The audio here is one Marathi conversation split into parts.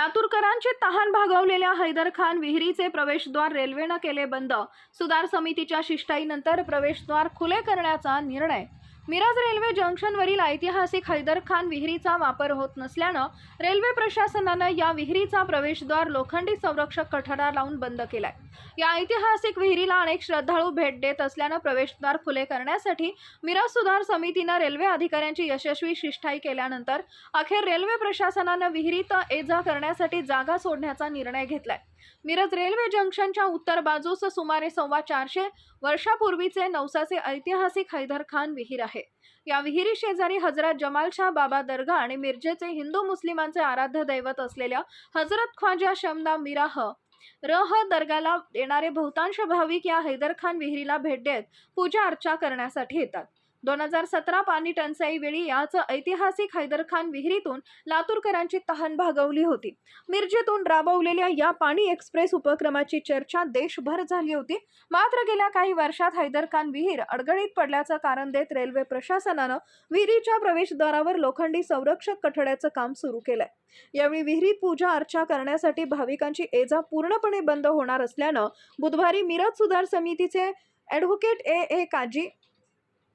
लातूरकरांची तहान भागवलेल्या हैदर खान विहिरीचे प्रवेशद्वार रेल्वेनं केले बंद. सुधार समितीच्या शिष्टाईनंतर प्रवेशद्वार खुले करण्याचा निर्णय. मिरज रेल्वे जंक्शनवरील ऐतिहासिक हैदर खान विहिरीचा वापर होत नसल्यानं रेल्वे प्रशासनानं या विहिरीचा प्रवेशद्वार लोखंडी संरक्षक कठडा लावून बंद केलाय. या ऐतिहासिक विहिरीला अनेक श्रद्धाळू भेट देत असल्यानं प्रवेशद्वार खुले करण्यासाठी मिरज सुधार समितीनं रेल्वे अधिकाऱ्यांची यशस्वी शिष्टाई केल्यानंतर अखेर रेल्वे प्रशासनानं विहिरीत ये जा करण्यासाठी जागा सोडण्याचा निर्णय घेतलाय. मिरज रेल्वे जंक्शनच्या उत्तर बाजूस सुमारे सव्वा चारशे वर्षापूर्वीचे नवसाचे ऐतिहासिक हैदर खान विहीर आहे. या विहिरी शेजारी हजरत जमालशाह बाबा दर्गा आणि मिरजेचे हिंदू मुस्लिमांचे आराध्य दैवत असलेल्या हजरत ख्वाजा शमदा मिराह रह दर्गाला येणारे बहुतांश भाविक या हैदर खान विहिरीला भेट देत पूजा अर्चा करण्यासाठी येतात. दोन हजार सतरा पाणी टंचाई वेळी याच ऐतिहासिक हैदर खान विहिरीतून लातूरकरांची तहान भागवली होती. मिरजेतून राबवलेल्या या पाणी एक्सप्रेस उपक्रमाची चर्चा देशभर झाली होती. मात्र गेल्या काही वर्षात हैदर खान विहीर अडगळीत पडल्याचं कारण देत रेल्वे प्रशासनानं विहिरीच्या प्रवेशद्वारावर लोखंडी संरक्षक कठड्याचं काम सुरू केलंय. यावेळी विहिरीत पूजा अर्चा करण्यासाठी भाविकांची एजा पूर्णपणे बंद होणार असल्यानं बुधवारी मिरज सुधार समितीचे ॲडव्होकेट ए ए काजी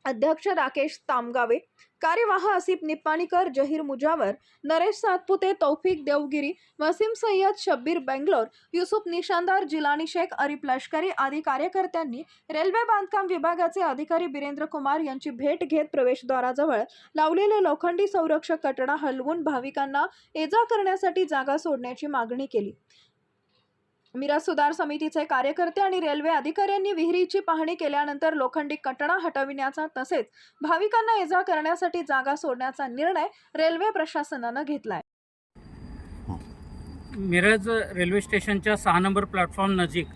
अध्यक्ष राकेश तामगावे कार्यवाह आसिफ निप्पाणीकर जहीर मुजावर नरेश सातपुते तौफिक देवगिरी वसीम सय्यद शब्बीर बेंगलोर युसुफ निशानदार जिलानी शेख अरिप लष्करी आदी कार्यकर्त्यांनी रेल्वे बांधकाम विभागाचे अधिकारी बिरेंद्र कुमार यांची भेट घेत प्रवेशद्वाराजवळ लावलेले लोखंडी संरक्षक कटडा हलवून भाविकांना ये जा करण्यासाठी जागा सोडण्याची मागणी केली. मिरज सुधार समितीचे कार्यकर्ते आणि रेल्वे अधिकाऱ्यांनी विहिरीची पाहणी केल्यानंतर लोखंडी कटणा हटविण्याचा तसेच भाविकांना ये जा करण्यासाठी जागा सोडण्याचा निर्णय रेल्वे प्रशासनानं घेतलाय. मिरज रेल्वे स्टेशनच्या सहा नंबर प्लॅटफॉर्म नजीक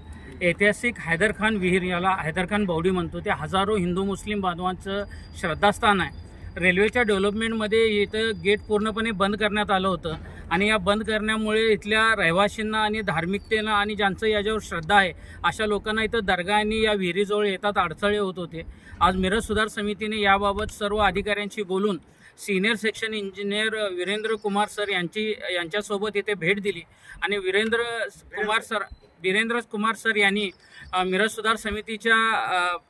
ऐतिहासिक हैदर खान विहीर याला हैदर खान बावडी म्हणतो. ते हजारो हिंदू मुस्लिम बांधवांचं श्रद्धास्थान आहे. रेल्वेच्या डेव्हलपमेंटमध्ये इथं गेट पूर्णपणे बंद करण्यात आलं होतं. आणि या बंद करण्यामुळे इथल्या रहिवाशींना आणि धार्मिकतेनं आणि ज्यांचं याच्यावर श्रद्धा आहे अशा लोकांना इथं दर्गा आणि या विहिरीजवळ येतात अडथळे होत होते. आज मिरज सुधार समितीने याबाबत सर्व अधिकाऱ्यांशी बोलून senior section engineer Virendra Kumar sir यांची यांच्यासोबत इथे भेट दिली. आणि वीरेंद्र कुमार सर वीरेंद्र कुमार सर यांनी मिरज सुधार समितीच्या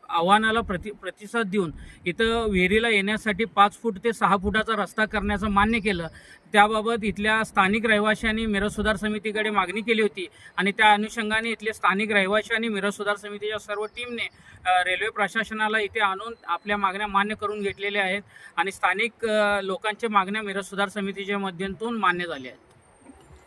आव्हानाला प्रति प्रतिसाद देऊन इथं विहिरीला येण्यासाठी पाच फूट ते सहा फुटाचा रस्ता करण्याचं मान्य केलं. त्याबाबत इथल्या स्थानिक रहिवाशांनी मिरज सुधार समितीकडे मागणी केली होती आणि त्या अनुषंगाने इथले स्थानिक रहिवाशी आणि मिरज सुधार समितीच्या सर्व टीमने रेल्वे प्रशासनाला इथे आणून आपल्या मागण्या मान्य करून घेतलेल्या आहेत आणि स्थानिक लोकांच्या मागण्या मिरज सुधार समितीच्या माध्यमातून मान्य झाल्या आहेत.